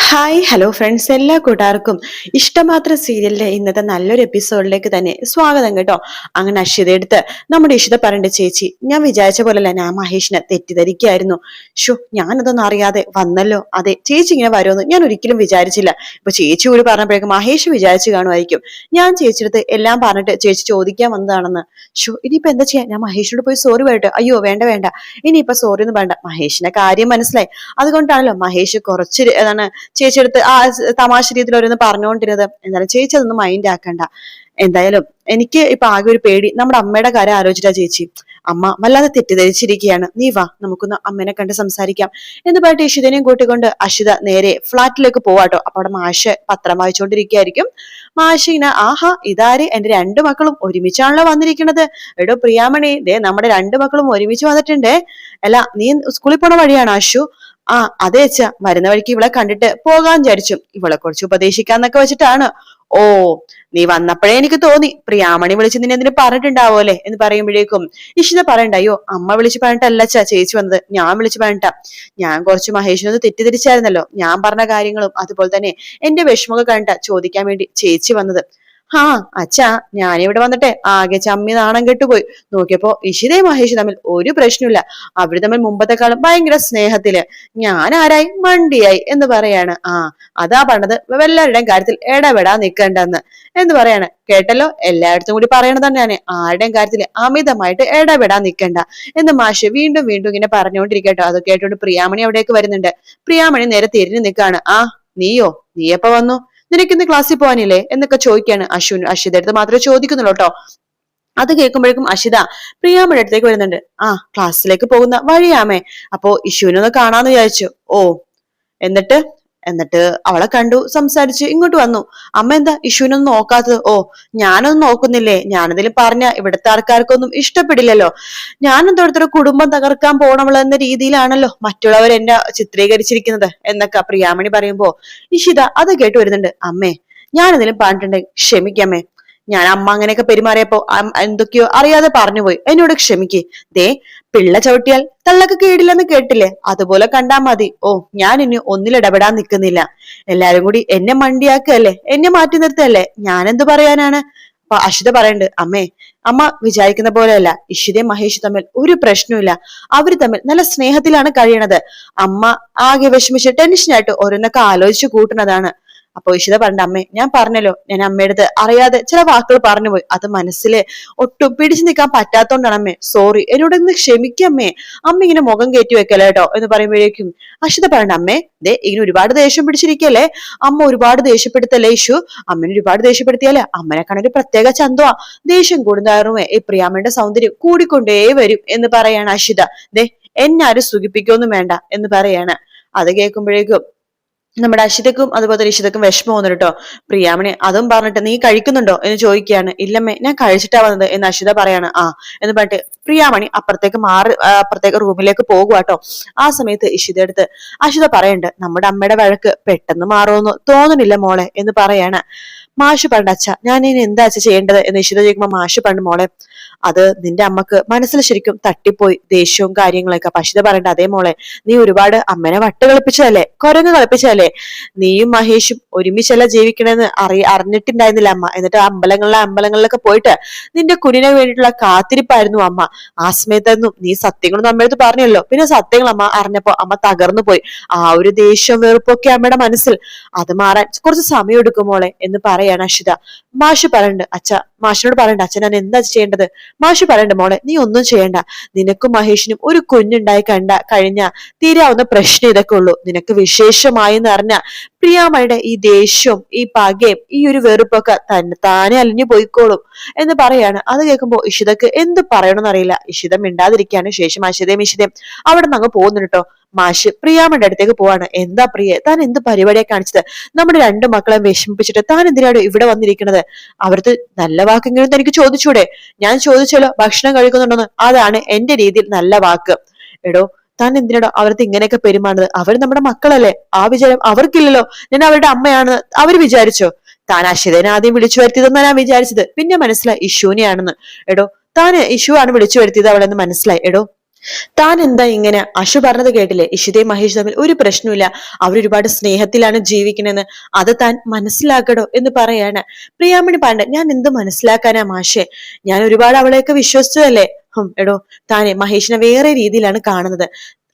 Hi hello friends എല്ലാ കൂട്ടുകാർക്കും ഇഷ്ടമാത്ര സീരിയലിലെ ഇന്നത്തെ നല്ലൊരു എപ്പിസോഡിലേക്ക് തന്നെ സ്വാഗതം കേട്ടോ. അങ്ങനെ അശ്വിത എടുത്ത് നമ്മുടെ ഇഷിത പറയേണ്ട ചേച്ചി ഞാൻ വിചാരിച്ച പോലല്ല ഞാൻ മഹേഷിനെ തെറ്റിദ്ധരിക്കായിരുന്നു ഷോ ഞാനതൊന്നും അറിയാതെ വന്നല്ലോ. അതെ ചേച്ചി ഇങ്ങനെ വരുമെന്ന് ഞാൻ ഒരിക്കലും വിചാരിച്ചില്ല. ഇപ്പൊ ചേച്ചി കൂടി പറഞ്ഞപ്പോഴേക്കും മഹേഷ് വിചാരിച്ചു കാണുമായിരിക്കും. ഞാൻ ചേച്ചിയെടുത്ത് എല്ലാം പറഞ്ഞിട്ട് ചേച്ചി ചോദിക്കാൻ വന്നതാണെന്ന്. ഷോ ഇനിയിപ്പോ എന്താ ചെയ്യാൻ ഞാൻ മഹേഷിനോട് പോയി സോറി പറയട്ടെ. അയ്യോ വേണ്ട വേണ്ട. ഇനിയിപ്പോ സോറി ഒന്നും വേണ്ട മഹേഷിന്റെ കാര്യം മനസ്സിലായി. അതുകൊണ്ടാണല്ലോ മഹേഷ് കുറച്ച് എന്താണ് ചേച്ചി അടുത്ത് ആ തമാശ രീതിയിൽ ഓരോന്ന് പറഞ്ഞുകൊണ്ടിരുന്നത് എന്തായാലും ചേച്ചി അതൊന്നും മൈൻഡ് ആക്കണ്ട. എന്തായാലും എനിക്ക് ഇപ്പൊ ആകെ ഒരു പേടി. നമ്മുടെ അമ്മയുടെ കാര്യം ആലോചിച്ചാ ചേച്ചി. അമ്മ വല്ലാതെ തെറ്റിദ്ധരിച്ചിരിക്കുകയാണ്. നീ വാ നമുക്കൊന്ന് അമ്മേനെ കണ്ട് സംസാരിക്കാം. എന്ന് പറഞ്ഞിട്ട് ഇഷിതനെയും കൂട്ടിക്കൊണ്ട് അഷിത നേരെ ഫ്ലാറ്റിലേക്ക് പോവാട്ടോ അപ്പൊ അവിടെ മാഷ് പത്രം വായിച്ചുകൊണ്ടിരിക്കുകയായിരിക്കും മാഷ് ഇങ്ങനെ ആഹാ ഇതാര്? എന്റെ രണ്ടു മക്കളും ഒരുമിച്ചാണല്ലോ വന്നിരിക്കുന്നത് എടോ പ്രിയാമണി ദേ നമ്മുടെ രണ്ടു മക്കളും ഒരുമിച്ച് വന്നിട്ടുണ്ടേ. അല്ല നീ സ്കൂളിൽ പോണ വഴിയാണ് അശു ആ അതെ അച്ഛ വരുന്ന വഴിക്ക് ഇവളെ കണ്ടിട്ട് പോകാൻ വിചാരിച്ചു. ഇവളെ കുറിച്ച് ഉപദേശിക്കാന്നൊക്കെ വെച്ചിട്ടാണ്. ഓ നീ വന്നപ്പോഴേ എനിക്ക് തോന്നി. പ്രിയാമണി വിളിച്ച് നിന്നെ എന്തിനു പറഞ്ഞിട്ടുണ്ടാവോലെ എന്ന് പറയുമ്പോഴേക്കും ഇഷിത പറയണ്ട അയ്യോ അമ്മ വിളിച്ച് പറഞ്ഞിട്ടല്ല അച്ഛ ചേച്ചി വന്നത്. ഞാൻ വിളിച്ച് പറഞ്ഞിട്ടാ. ഞാൻ കുറച്ച് മഹേഷിനൊന്ന് തെറ്റിദ്ധരിച്ചായിരുന്നല്ലോ. ഞാൻ പറഞ്ഞ കാര്യങ്ങളും അതുപോലെ തന്നെ എന്റെ വിഷമമൊക്കെ കണ്ട ചോദിക്കാൻ വേണ്ടി ചേച്ചി വന്നത്. ഹാ അച്ഛാ ഞാനിവിടെ വന്നിട്ടെ. ആകെ ചമ്മി നാണം കെട്ടുപോയി. നോക്കിയപ്പോ ഇഷിതയും മഹേഷ് തമ്മിൽ ഒരു പ്രശ്നമില്ല അവർ തമ്മിൽ മുമ്പത്തെക്കാളും ഭയങ്കര സ്നേഹത്തിൽ. ഞാൻ ആരായി? മണ്ടിയായി എന്ന് പറയാണ്. ആ അതാ പറഞ്ഞത് എല്ലാവരുടെയും കാര്യത്തിൽ ഇടപെടാൻ നിൽക്കണ്ടെന്ന് എന്ന് പറയാണ്. കേട്ടല്ലോ? എല്ലായിടത്തും കൂടി പറയണത് തന്നെയാണ് ആരുടെയും കാര്യത്തിൽ അമിതമായിട്ട് ഇടപെടാൻ നിൽക്കണ്ട എന്ന് മാഷ് വീണ്ടും വീണ്ടും ഇങ്ങനെ പറഞ്ഞുകൊണ്ടിരിക്കട്ടോ. അത് കേട്ടോണ്ട് പ്രിയാമണി അവിടേക്ക് വരുന്നുണ്ട്. പ്രിയാമണി നേരെ തിരിഞ്ഞു നിൽക്കാണ്. ആ നീയോ? നീ വന്നു? നിനക്ക് ഇന്ന് ക്ലാസ്സിൽ പോകാനില്ലേ എന്നൊക്കെ ചോദിക്കാണ് അശ്വിൻ. അശ്വിത അടുത്ത് മാത്രമേ ചോദിക്കുന്നുള്ളൂ കേട്ടോ അത് കേൾക്കുമ്പോഴേക്കും അഷിത പ്രിയാമ്മയുടെ അടുത്തേക്ക് വരുന്നുണ്ട്. ആ ക്ലാസ്സിലേക്ക് പോകുന്ന വഴിയാമേ. അപ്പോ ഇശുവിനൊന്ന് കാണാന്ന് വിചാരിച്ചു. ഓ. എന്നിട്ട് എന്നിട്ട് അവളെ കണ്ടു സംസാരിച്ച് ഇങ്ങോട്ട് വന്നു. അമ്മ എന്താ ഇഷുവിനൊന്നും നോക്കാത്തത്? ഓ ഞാനൊന്നും നോക്കുന്നില്ലേ? ഞാനതിൽ പറഞ്ഞ ഇവിടുത്തെ ആൾക്കാർക്കൊന്നും ഇഷ്ടപ്പെടില്ലല്ലോ. ഞാൻ എന്തോടത്തൊരു കുടുംബം തകർക്കാൻ പോണവൾ എന്ന രീതിയിലാണല്ലോ മറ്റുള്ളവർ എന്നെ ചിത്രീകരിച്ചിരിക്കുന്നത് എന്നൊക്കെ പ്രിയാമണി പറയുമ്പോ ഇഷിത അത് കേട്ട് വരുന്നുണ്ട്. അമ്മേ ഞാനെന്തെങ്കിലും പറഞ്ഞിട്ടുണ്ടെങ്കിൽ ക്ഷമിക്കമ്മേ ഞാൻ അമ്മ അങ്ങനെയൊക്കെ പെരുമാറിയപ്പോ എന്തൊക്കെയോ അറിയാതെ പറഞ്ഞുപോയി. എന്നോട് ക്ഷമിക്ക്. ദേ പിള്ള ചവിട്ടിയാൽ തള്ളക്ക് കേടില്ലെന്ന് കേട്ടില്ലേ? അതുപോലെ കണ്ടാ മതി. ഓ ഞാൻ ഇനി ഒന്നിലിടപെടാൻ നിൽക്കുന്നില്ല. എല്ലാരും കൂടി എന്നെ മണ്ടിയാക്കല്ലേ? എന്നെ മാറ്റി നിർത്തല്ലേ? ഞാൻ എന്ത് പറയാനാണ്? അഷിത പറയണ്ട് അമ്മേ അമ്മ വിചാരിക്കുന്ന പോലെയല്ല. ഇഷിതയും മഹേഷ് തമ്മിൽ ഒരു പ്രശ്നമില്ല അവർ തമ്മിൽ നല്ല സ്നേഹത്തിലാണ് കഴിയണത്. അമ്മ ആകെ വിഷമിച്ച് ടെൻഷനായിട്ട് ഓരോന്നൊക്കെ ആലോചിച്ച് കൂട്ടുന്നതാണ്. അപ്പൊ ഇഷിത പറഞ്ഞ അമ്മേ ഞാൻ പറഞ്ഞല്ലോ ഞാൻ അമ്മയുടെ അറിയാതെ ചില വാക്കുകൾ പറഞ്ഞു പോയി അത് മനസ്സിൽ ഒട്ടും പിടിച്ചു നിൽക്കാൻ പറ്റാത്തോണ്ടാണ് അമ്മേ. സോറി എന്നോട് ഇന്ന് ക്ഷമിക്കമ്മേ അമ്മ. ഇങ്ങനെ മുഖം കയറ്റി വെക്കല്ലേ കേട്ടോ എന്ന് പറയുമ്പോഴേക്കും അഷിത പറയണ്ട അമ്മേ ദേ ഇങ്ങനെ ഒരുപാട് ദേഷ്യം പിടിച്ചിരിക്കല്ലേ? അമ്മ ഒരുപാട് ദേഷ്യപ്പെടുത്തല്ലേ ഇഷു അമ്മനെ ഒരുപാട് ദേഷ്യപ്പെടുത്തിയാലേ അമ്മനെ കാണൊരു പ്രത്യേക ചന്തവാ ദേഷ്യം കൂടുന്നതാറുമേ ഈ പ്രിയാമ്മയുടെ സൗന്ദര്യം കൂടിക്കൊണ്ടേ വരും എന്ന് പറയാണ് അഷിത ദേ എന്നെ ആരും സുഖിപ്പിക്കൊന്നും വേണ്ട എന്ന് പറയാണ്. അത് കേൾക്കുമ്പോഴേക്കും നമ്മുടെ അശിതക്കും അതുപോലെ ഇഷിതക്കും വിഷമം വന്നു കേട്ടോ. പ്രിയാമണി അതും പറഞ്ഞിട്ട് നീ കഴിക്കുന്നുണ്ടോ എന്ന് ചോദിക്കുകയാണ്. ഇല്ലമ്മേ ഞാൻ കഴിച്ചിട്ടാ വന്നത് എന്ന് അശിത പറയാണ്. ആ എന്ന് പറഞ്ഞിട്ട് പ്രിയാമണി അപ്പുറത്തേക്ക് മാറി അപ്പുറത്തേക്ക് റൂമിലേക്ക് പോകുക കേട്ടോ. ആ സമയത്ത് ഇഷിത എടുത്ത് അശിത പറയണ്ട് നമ്മുടെ അമ്മയുടെ വഴക്ക് പെട്ടെന്ന് മാറുമെന്ന് തോന്നുന്നില്ല മോളെ എന്ന് പറയാണ്. മാഷ് പണ്ട് അച്ഛ ഞാൻ ഇനി എന്താ അച്ഛ ചെയ്യേണ്ടത്? എന്ന് ഇഷിത ചോദിക്കുമ്പോ മാഷ് പണ്ട് മോളെ അത് നിന്റെ അമ്മയ്ക്ക് മനസ്സിൽ ശരിക്കും തട്ടിപ്പോയി ദേഷ്യവും കാര്യങ്ങളൊക്കെ. പശിത പറയണ്ട അതേ മോളെ നീ ഒരുപാട് അമ്മനെ വട്ട് കളിപ്പിച്ചതല്ലേ കുരങ്ങ് കളിപ്പിച്ചതല്ലേ? നീയും മഹേഷും ഒരുമിച്ചല്ല ജീവിക്കണമെന്ന് അറി അറിഞ്ഞിട്ടുണ്ടായിരുന്നില്ല അമ്മ. എന്നിട്ട് അമ്പലങ്ങളിലെ അമ്പലങ്ങളിലൊക്കെ പോയിട്ട് നിന്റെ കുഞ്ഞിനെ വേണ്ടിയിട്ടുള്ള കാത്തിരിപ്പായിരുന്നു അമ്മ. ആ സമയത്തൊന്നും നീ സത്യങ്ങളൊന്നും അമ്മയടുത്ത് പറഞ്ഞല്ലോ. പിന്നെ സത്യങ്ങൾ അമ്മ അറിഞ്ഞപ്പോ അമ്മ തകർന്നു പോയി. ആ ഒരു ദേഷ്യവും വെറുപ്പൊക്കെ അമ്മയുടെ മനസ്സിൽ. അത് മാറാൻ കുറച്ച് സമയം എടുക്കും മോളെ എന്ന് പറയാണ് അഷിത മാഷ് പറഞ്ഞു അച്ഛ മാഷിനോട് പറയണ്ട അച്ഛൻ ഞാൻ എന്താ ചെയ്യേണ്ടത്? മാഷി പറയണ്ട മോളെ നീ ഒന്നും ചെയ്യണ്ട. നിനക്കും മഹേഷിനും ഒരു കുഞ്ഞുണ്ടായി കണ്ട കഴിഞ്ഞ തീരാവുന്ന പ്രശ്നം ഇതൊക്കെ ഉള്ളൂ. നിനക്ക് വിശേഷമായി എന്ന് അറിഞ്ഞ പ്രിയാമയുടെ ഈ ദേഷ്യവും ഈ പകയും ഈ ഒരു വെറുപ്പൊക്കെ തന്നെ താനെ അലിഞ്ഞു പോയിക്കോളും എന്ന് പറയാണ്. അത് കേൾക്കുമ്പോ ഇഷിതക്ക് എന്ത് പറയണമെന്ന് അറിയില്ല. ഇഷിതം മിണ്ടാതിരിക്കാണ് ശേഷം അശിതയും ഇഷിതയും അവിടെ നിന്ന് അങ്ങ് പോകുന്നു കേട്ടോ. മാഷ് പ്രിയാമയുടെ അടുത്തേക്ക് പോവാണ്. എന്താ പ്രിയ താൻ എന്ത് പരിപാടിയെ കാണിച്ചത്? നമ്മുടെ രണ്ടു മക്കളെ വിഷമിപ്പിച്ചിട്ട് താൻ എന്തിനാണ് ഇവിടെ വന്നിരിക്കുന്നത് അവർക്ക് നല്ല വാക്കെങ്കിലും തനിക്ക് ചോദിച്ചൂടെ? ഞാൻ ചോദിച്ചല്ലോ ഭക്ഷണം കഴിക്കുന്നുണ്ടെന്ന്. അതാണ് എന്റെ രീതിയിൽ നല്ല വാക്ക്. എടോ താൻ എന്തിനാടോ അവർക്ക് ഇങ്ങനെയൊക്കെ പെരുമാറുന്നത്? അവർ നമ്മുടെ മക്കളല്ലേ? ആ വിചാരം അവർക്കില്ലല്ലോ. ഞാൻ അവരുടെ അമ്മയാണ് അവർ വിചാരിച്ചോ? താൻ അശ്വതനെ ആദ്യം വിളിച്ചു വരുത്തിയതെന്നാണ് ഞാൻ വിചാരിച്ചത്. പിന്നെ മനസ്സിലായി ഇഷുവിനെയാണെന്ന് എടോ താൻ ഇഷു ആണ് വിളിച്ചു വരുത്തിയത് അവളെന്ന് മനസ്സിലായി. എടോ താൻ എന്താ ഇങ്ങനെ അശു പറഞ്ഞത് കേട്ടില്ലേ? ഇഷിതയും മഹേഷ് തമ്മിൽ ഒരു പ്രശ്നമില്ല അവരൊരുപാട് സ്നേഹത്തിലാണ് ജീവിക്കണെന്ന്. അത് താൻ മനസ്സിലാക്കടോ എന്ന് പറയാണ് പ്രിയാമണി പാണ്ഡ ഞാൻ എന്ത് മനസ്സിലാക്കാനാ മാഷേ? ഞാൻ ഒരുപാട് അവളെയൊക്കെ വിശ്വസിച്ചതല്ലേ? ഹും എടോ താനെ മഹേഷിനെ വേറെ രീതിയിലാണ് കാണുന്നത്.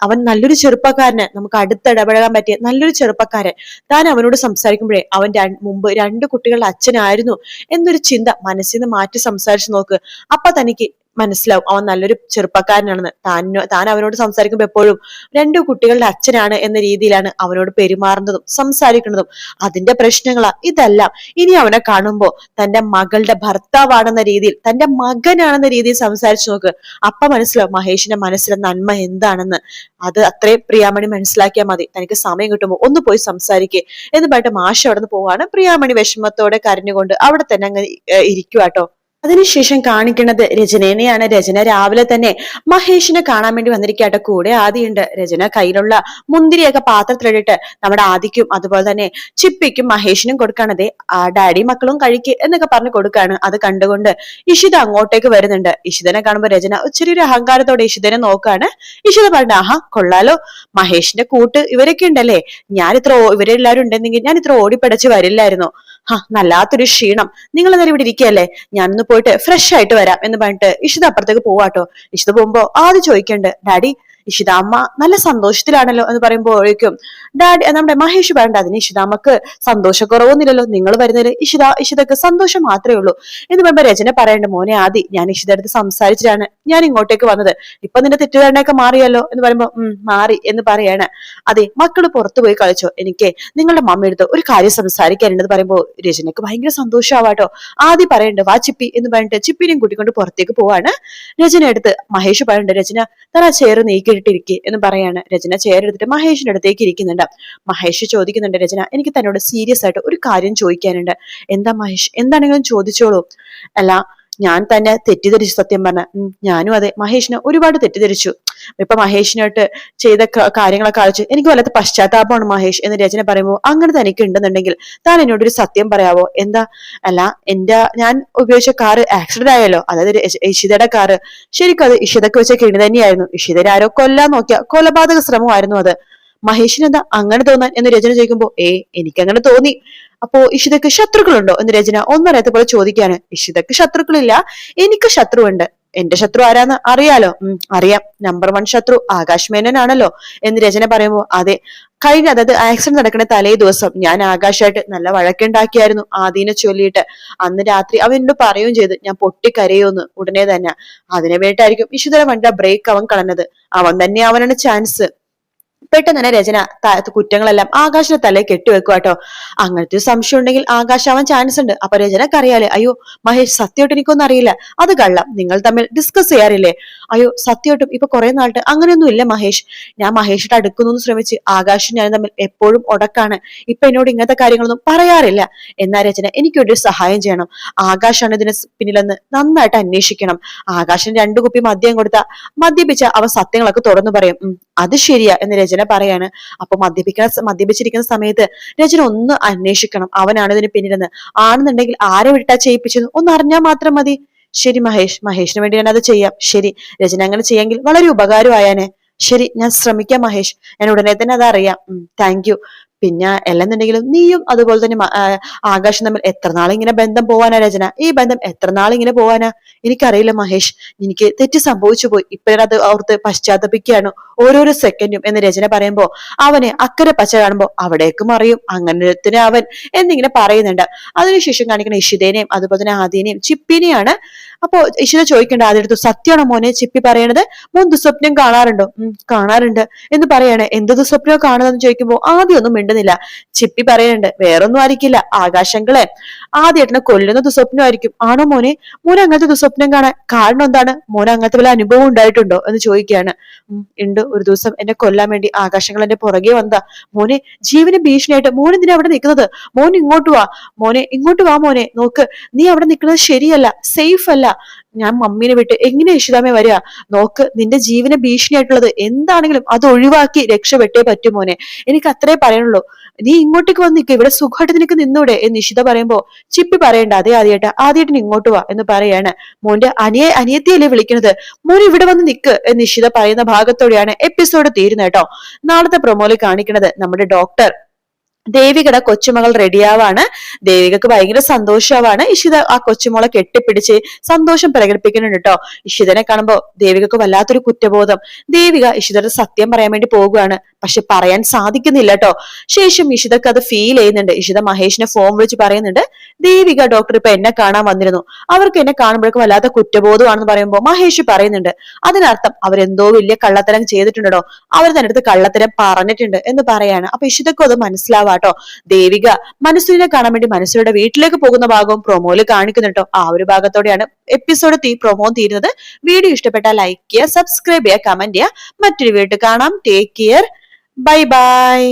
അവൻ നല്ലൊരു ചെറുപ്പക്കാരന്. നമുക്ക് അടുത്തിടപഴകാൻ പറ്റിയ നല്ലൊരു ചെറുപ്പക്കാരൻ. താൻ അവനോട് സംസാരിക്കുമ്പോഴേ അവൻ മുമ്പ് രണ്ട് കുട്ടികളുടെ അച്ഛനായിരുന്നു എന്നൊരു ചിന്ത മനസ്സിൽ നിന്ന് മാറ്റി സംസാരിച്ചു നോക്ക്. അപ്പൊ തനിക്ക് മനസ്സിലാവും. അവൻ നല്ലൊരു ചെറുപ്പക്കാരനാണെന്ന്. താൻ താൻ അവനോട് സംസാരിക്കുമ്പോൾ എപ്പോഴും രണ്ടു കുട്ടികളുടെ അച്ഛനാണ് എന്ന രീതിയിലാണ് അവനോട് പെരുമാറുന്നതും സംസാരിക്കുന്നതും. അതിന്റെ പ്രശ്നങ്ങളാ. ഇതെല്ലാം ഇനി അവനെ കാണുമ്പോ തന്റെ മകളുടെ ഭർത്താവാണെന്ന രീതിയിൽ തന്റെ മകനാണെന്ന രീതിയിൽ സംസാരിച്ചു നോക്ക്. അപ്പ മനസ്സിലാവും മഹേഷിന്റെ മനസ്സിലെ നന്മ എന്താണെന്ന്. അത് അത്രയും പ്രിയാമണി മനസ്സിലാക്കിയാൽ മതി. തനിക്ക് സമയം കിട്ടുമ്പോൾ ഒന്ന് പോയി സംസാരിക്കേ. എന്ന് പറഞ്ഞിട്ട് മാഷ അവിടെ നിന്ന് പോവാണ്. പ്രിയാമണി വിഷമത്തോടെ കരഞ്ഞുകൊണ്ട് അവിടെ തന്നെ അങ്ങ് ഇരിക്കുവാട്ടോ അതിനുശേഷം കാണിക്കുന്നത് രചനേനെയാണ്. രചന രാവിലെ തന്നെ മഹേഷിനെ കാണാൻ വേണ്ടി വന്നിരിക്കട്ടെ കൂടെ ആദിയുണ്ട്. രചന കയ്യിലുള്ള മുന്തിരിയൊക്കെ പാത്രത്തിലിട്ടിട്ട് നമ്മുടെ ആദിക്കും അതുപോലെ തന്നെ ചിപ്പിക്കും മഹേഷിനും കൊടുക്കണതേ ആ ഡാഡി മക്കളും കഴിക്ക് എന്നൊക്കെ പറഞ്ഞു കൊടുക്കാണ് അത് കണ്ടുകൊണ്ട് ഇഷിത അങ്ങോട്ടേക്ക് വരുന്നുണ്ട്. ഇഷിതനെ കാണുമ്പോൾ രചന ചെറിയൊരു അഹങ്കാരത്തോടെ ഇഷിതനെ നോക്കാണ് ഇഷിത പറഞ്ഞു ആഹാ കൊള്ളാലോ. മഹേഷിന്റെ കൂട്ട് ഇവരൊക്കെ ഉണ്ടല്ലേ? ഞാൻ ഇത്ര ഇവരെല്ലാരും ഉണ്ടെന്നെങ്കിൽ ഞാൻ ഇത്ര ഓടിപ്പടച്ച് വരില്ലായിരുന്നു? ഹാ നല്ലാത്തൊരു ക്ഷീണം. നിങ്ങൾ എന്തായാലും ഇവിടെ ഞാൻ ഞാനൊന്ന് പോയിട്ട് ഫ്രഷ് ആയിട്ട് വരാം എന്ന് പറഞ്ഞിട്ട് ഇഷിത അപ്പുറത്തേക്ക് പോവാട്ടോ. ഇഷിത പോകുമ്പോ ആദ്യം ചോദിക്കണ്ട് ഡാഡി ഇഷിതാമ്മ നല്ല സന്തോഷത്തിലാണല്ലോ എന്ന് പറയുമ്പോഴേക്കും ഡാഡി നമ്മുടെ മഹേഷ് പറയണ്ട അതിന് ഇഷിതാമ്മക്ക് സന്തോഷക്കുറവൊന്നുമില്ലല്ലോ. നിങ്ങൾ വരുന്നതിൽ ഇഷിത ഇഷിതക്ക് സന്തോഷം മാത്രമേ ഉള്ളൂ. എന്ന് പറയുമ്പോ രചന പറയണ്ട മോനെ ആദി ഞാൻ ഇഷിത അടുത്ത് സംസാരിച്ചിട്ടാണ് ഞാൻ ഇങ്ങോട്ടേക്ക് വന്നത്. ഇപ്പൊ നിന്റെ തെറ്റുകാരനൊക്കെ മാറിയല്ലോ? എന്ന് പറയുമ്പോ ഉം മാറി എന്ന് പറയാണ്. അതെ മക്കൾ പുറത്തു പോയി കളിച്ചോ? എനിക്ക് നിങ്ങളുടെ മമ്മയെടുത്ത് ഒരു കാര്യം സംസാരിക്കാനുണ്ടെന്ന് പറയുമ്പോ രചനക്ക് ഭയങ്കര സന്തോഷമാവാട്ടോ ആദ്യം പറയണ്ട വാ ചിപ്പി എന്ന് പറഞ്ഞിട്ട് ചിപ്പിനെയും കൂട്ടിക്കൊണ്ട് പുറത്തേക്ക് പോവാണ് രചന എടുത്ത് മഹേഷ് പറയണ്ട രചന തന്നെ ചേർ നീക്കി ഇട്ടിരിക്കെ എന്ന് പറയാണ് രചന. ചേരെടുത്തിട്ട് മഹേഷിന്റെ അടുത്തേക്ക് ഇരിക്കുന്നുണ്ട്. മഹേഷ് ചോദിക്കുന്നുണ്ട് രചന എനിക്ക് തന്നോട് സീരിയസ് ആയിട്ട് ഒരു കാര്യം ചോദിക്കാനുണ്ട്. എന്താ മഹേഷ്? എന്താണെങ്കിലും ചോദിച്ചോളൂ. അല്ല ഞാൻ തന്നെ തെറ്റിദ്ധരിച്ചു സത്യം പറഞ്ഞ. ഞാനും അതെ. മഹേഷിനെ ഒരുപാട് തെറ്റിദ്ധരിച്ചു. ഇപ്പൊ മഹേഷിനായിട്ട് ചെയ്ത കാര്യങ്ങളൊക്കെ അയച്ചു എനിക്ക് വല്ലാത്ത പശ്ചാത്താപമാണ് മഹേഷ് എന്ന് രചന പറയുമ്പോൾ അങ്ങനെ തനിക്ക് ഉണ്ടെന്നുണ്ടെങ്കിൽ താൻ എന്നോടൊരു സത്യം പറയാവോ? എന്താ? അല്ല എന്റെ ഞാൻ ഉപയോഗിച്ച കാറ് ആക്സിഡന്റ് ആയല്ലോ. അതായത് ഇഷിതയുടെ കാറ്. ശരിക്കും അത് ഇഷിതക്ക് വെച്ച കിണി തന്നെയായിരുന്നു. ഇഷിതരെ ആരോ കൊല്ലാൻ നോക്കിയ കൊലപാതക ശ്രമമായിരുന്നു അത്. മഹേഷിന് എന്താ അങ്ങനെ തോന്നാൻ എന്ന് രചന ചോദിക്കുമ്പോ ഏ എനിക്ക് അങ്ങനെ തോന്നി. അപ്പോ ഇഷിതക്ക് ശത്രുക്കളുണ്ടോ എന്ന് രചന ഒന്നറിയാത്ത പോലെ ചോദിക്കാണ് ഇഷിതക്ക് ശത്രുക്കളില്ല എനിക്ക് ശത്രുവുണ്ട്. എന്റെ ശത്രു ആരാന്ന് അറിയാലോ? ഉം അറിയാം. നമ്പർ വൺ ശത്രു ആകാശ് മേനോനാണല്ലോ. എന്ന് രചന പറയുമ്പോ അതെ. കഴിഞ്ഞ അതായത് ആക്സിഡന്റ് നടക്കുന്ന തലേ ദിവസം ഞാൻ ആകാശായിട്ട് നല്ല വഴക്കുണ്ടാക്കിയായിരുന്നു ആദീനെ ചൊല്ലിയിട്ട്. അന്ന് രാത്രി അവൻ എന്നോട് പറയുകയും ചെയ്ത് ഞാൻ പൊട്ടിക്കരയോന്ന് ഉടനെ തന്നെ അതിനെ വേണ്ടിയിട്ടായിരിക്കും വിശുദ്ധര വണ്ട ബ്രേക്ക് അവൻ കളഞ്ഞത്. അവൻ തന്നെ അവനാണ് ചാൻസ്. പെട്ടെന്ന് തന്നെ രചന കുറ്റങ്ങളെല്ലാം ആകാശിന്റെ തലയിൽ കെട്ടിവെക്കുക കേട്ടോ അങ്ങനത്തെ സംശയം ഉണ്ടെങ്കിൽ ആകാശ് ആവാൻ ചാൻസ് ഉണ്ട്. അപ്പൊ രചനക്ക് അറിയാലേ അയ്യോ മഹേഷ് സത്യമായിട്ട് എനിക്കൊന്നും അറിയില്ല. അത് കള്ളം. നിങ്ങൾ തമ്മിൽ ഡിസ്കസ് ചെയ്യാറില്ലേ? അയ്യോ സത്യമായിട്ടും ഇപ്പൊ കുറെ നാളിട്ട് അങ്ങനെയൊന്നും ഇല്ല മഹേഷ്. ഞാൻ മഹേഷിട്ട് അടുക്കുന്നു ശ്രമിച്ച് ആകാശും ഞാൻ തമ്മിൽ എപ്പോഴും ഉടക്കാണ് ഇപ്പൊ എന്നോട് ഇങ്ങനത്തെ കാര്യങ്ങളൊന്നും പറയാറില്ല. എന്നാ രചന എനിക്കൊരു സഹായം ചെയ്യണം. ആകാശാണ് ഇതിന് പിന്നിലെന്ന് നന്നായിട്ട് അന്വേഷിക്കണം. ആകാശിന് രണ്ടു കുപ്പി മദ്യം കൊടുത്ത മദ്യപിച്ച അവ സത്യങ്ങളൊക്കെ തുറന്നു പറയും. അത് ശരിയാ എന്ന് രചന പറയാണ്. അപ്പൊ മദ്യപിക്കുന്ന മദ്യപിച്ചിരിക്കുന്ന സമയത്ത് രചന ഒന്ന് അന്വേഷിക്കണം. അവനാണ് ഇതിന് പിന്നിലെന്ന്. ആണെന്നുണ്ടെങ്കിൽ ആരെ വിട്ടാ ചെയ്യിപ്പിച്ചത് ഒന്ന് അറിഞ്ഞാൽ മാത്രം മതി. ശരി മഹേഷ് മഹേഷിന് വേണ്ടി ഞാൻ അത് ചെയ്യാം. ശരി രചന അങ്ങനെ ചെയ്യാമെങ്കിൽ വളരെ ഉപകാരമായാനെ. ശരി ഞാൻ ശ്രമിക്കാം മഹേഷ്. ഞാൻ ഉടനെ തന്നെ അത് അറിയാം താങ്ക് യു പിന്നെ അല്ലെന്നുണ്ടെങ്കിലും നീയും അതുപോലെ തന്നെ ആകാശം തമ്മിൽ എത്ര നാളിങ്ങനെ ബന്ധം പോവാനാ രചന? ഈ ബന്ധം എത്ര നാളിങ്ങനെ പോവാനാ? എനിക്കറിയില്ല മഹേഷ്. എനിക്ക് തെറ്റ് സംഭവിച്ചു പോയി. ഇപ്പോഴത് ഓർത്ത് പശ്ചാത്തപിക്കുകയാണ് ഓരോരോ സെക്കൻഡും എന്ന് രചന പറയുമ്പോ അവനെ അക്കരെ പച്ച കാണുമ്പോൾ അവിടേക്കും അറിയും. അങ്ങനെ അവൻ എന്നിങ്ങനെ പറയുന്നുണ്ട്. അതിനുശേഷം കാണിക്കുന്ന ഇഷിതേനെയും അതുപോലെ തന്നെ ആദ്യനെയും ചിപ്പിനെയാണ് അപ്പോ ഇഷിത ചോദിക്കേണ്ട ആദ്യടുത്ത് സത്യമാണോ മോനെ? ചിപ്പി പറയണത് മോൻ ദുസ്വപ്നം കാണാറുണ്ടോ? ഉം കാണാറുണ്ട്. എന്ന് പറയാണ് എന്ത് ദുസ്വപ്നോ കാണുന്നതെന്ന് ചോദിക്കുമ്പോ ആദ്യം ഒന്നും മിണ്ടുന്നില്ല. ചിപ്പി പറയുന്നുണ്ട് വേറൊന്നും ആയിരിക്കില്ല. ആകാശങ്ങളെ. ആദ്യേട്ടനെ കൊല്ലുന്ന ദുസ്വപ്നമായിരിക്കും ആണോ മോനെ? മോനെ അങ്ങനത്തെ ദുസ്വപ്നം കാണാൻ കാരണം എന്താണ്? മോനെ അങ്ങനത്തെ വല്ല അനുഭവം ഉണ്ടായിട്ടുണ്ടോ? എന്ന് ചോദിക്കുകയാണ്. ഉണ്ട് ഒരു ദിവസം എന്നെ കൊല്ലാൻ വേണ്ടി ആകാശങ്ങൾ എന്റെ പുറകെ വന്നതാ. മോനെ ജീവന് ഭീഷണിയായിട്ട് മോൻ എന്തിനാ അവിടെ നിൽക്കുന്നത്? മോൻ ഇങ്ങോട്ട് വാ. മോനെ ഇങ്ങോട്ട് വാ മോനെ. നോക്ക് നീ അവിടെ നിൽക്കുന്നത് ശരിയല്ല. സേഫ് അല്ല. ഞാൻ മമ്മീനെ വിട്ട് എങ്ങനെ യശുദാമേ വരിക? നോക്ക് നിന്റെ ജീവന ഭീഷണിയായിട്ടുള്ളത് എന്താണെങ്കിലും അത് ഒഴിവാക്കി രക്ഷപ്പെട്ടേ പറ്റൂ മോനെ. എനിക്ക് അത്രേ പറയാനുള്ളൂ. നീ ഇങ്ങോട്ടേക്ക് വന്ന് ഇവിടെ സുഖമായിട്ട് നിനക്ക് നിന്നൂടെ എന്ന് നിഷിത പറയുമ്പോ ചിപ്പി പറയണ്ട അതേ ആദ്യമായിട്ട് ആദ്യമായിട്ട് ഇങ്ങോട്ട് വാ എന്ന് പറയാണ്. മോന്റെ അനിയ അനിയത്തിയല്ലേ വിളിക്കുന്നത്? മോൻ ഇവിടെ വന്ന് നിക്ക് എന്ന് നിഷിത പറയുന്ന ഭാഗത്തോടെയാണ് എപ്പിസോഡ് തീരുന്നത് കേട്ടോ. നാളത്തെ പ്രൊമോയിൽ കാണിക്കുന്നത് നമ്മുടെ ഡോക്ടർ ദേവികയുടെ കൊച്ചുമകൾ റെഡിയാവാണ്. ദേവികക്ക് ഭയങ്കര സന്തോഷമാണ്. ഇഷിത ആ കൊച്ചുമോളെ കെട്ടിപ്പിടിച്ച് സന്തോഷം പ്രകടിപ്പിക്കുന്നുണ്ട് കേട്ടോ ഇഷിതനെ കാണുമ്പോ ദേവികക്ക് വല്ലാത്തൊരു കുറ്റബോധം. ദേവിക ഇഷിതയുടെ സത്യം പറയാൻ വേണ്ടി പോകുകയാണ് പക്ഷെ പറയാൻ സാധിക്കുന്നില്ല കേട്ടോ ശേഷം ഇഷിതക്ക് അത് ഫീൽ ചെയ്യുന്നുണ്ട്. ഇഷിത മഹേഷിനെ ഫോൺ വിളിച്ച് പറയുന്നുണ്ട്. ദേവിക ഡോക്ടർ ഇപ്പൊ എന്നെ കാണാൻ വന്നിരുന്നു. അവർക്ക് എന്നെ കാണുമ്പോഴേക്കും വല്ലാത്ത കുറ്റബോധമാണെന്ന് പറയുമ്പോൾ മഹേഷ് പറയുന്നുണ്ട്. അതിനർത്ഥം അവരെന്തോ വലിയ കള്ളത്തരം ചെയ്തിട്ടുണ്ടോ അവർ തന്നെ അടുത്ത് കള്ളത്തരം പറഞ്ഞിട്ടുണ്ട് എന്ന് പറയാണ്. അപ്പൊ ഇഷിതക്കും അത് മനസ്സിലാവാട്ടോ ദേവിക മനസ്സിനെ കാണാൻ വേണ്ടി മനസ്സിലൂടെ വീട്ടിലേക്ക് പോകുന്ന ഭാഗവും പ്രൊമോയിൽ കാണിക്കുന്നുണ്ടോ ആ ഒരു ഭാഗത്തോടെയാണ് എപ്പിസോഡ് തീ പ്രൊമോ തീരുന്നത്. വീഡിയോ ഇഷ്ടപ്പെട്ടാൽ ലൈക്ക് ചെയ്യുക സബ്സ്ക്രൈബ് ചെയ്യുക കമന്റ് ചെയ്യുക. മറ്റൊരു വീട്ടിൽ കാണാം. Take care bye bye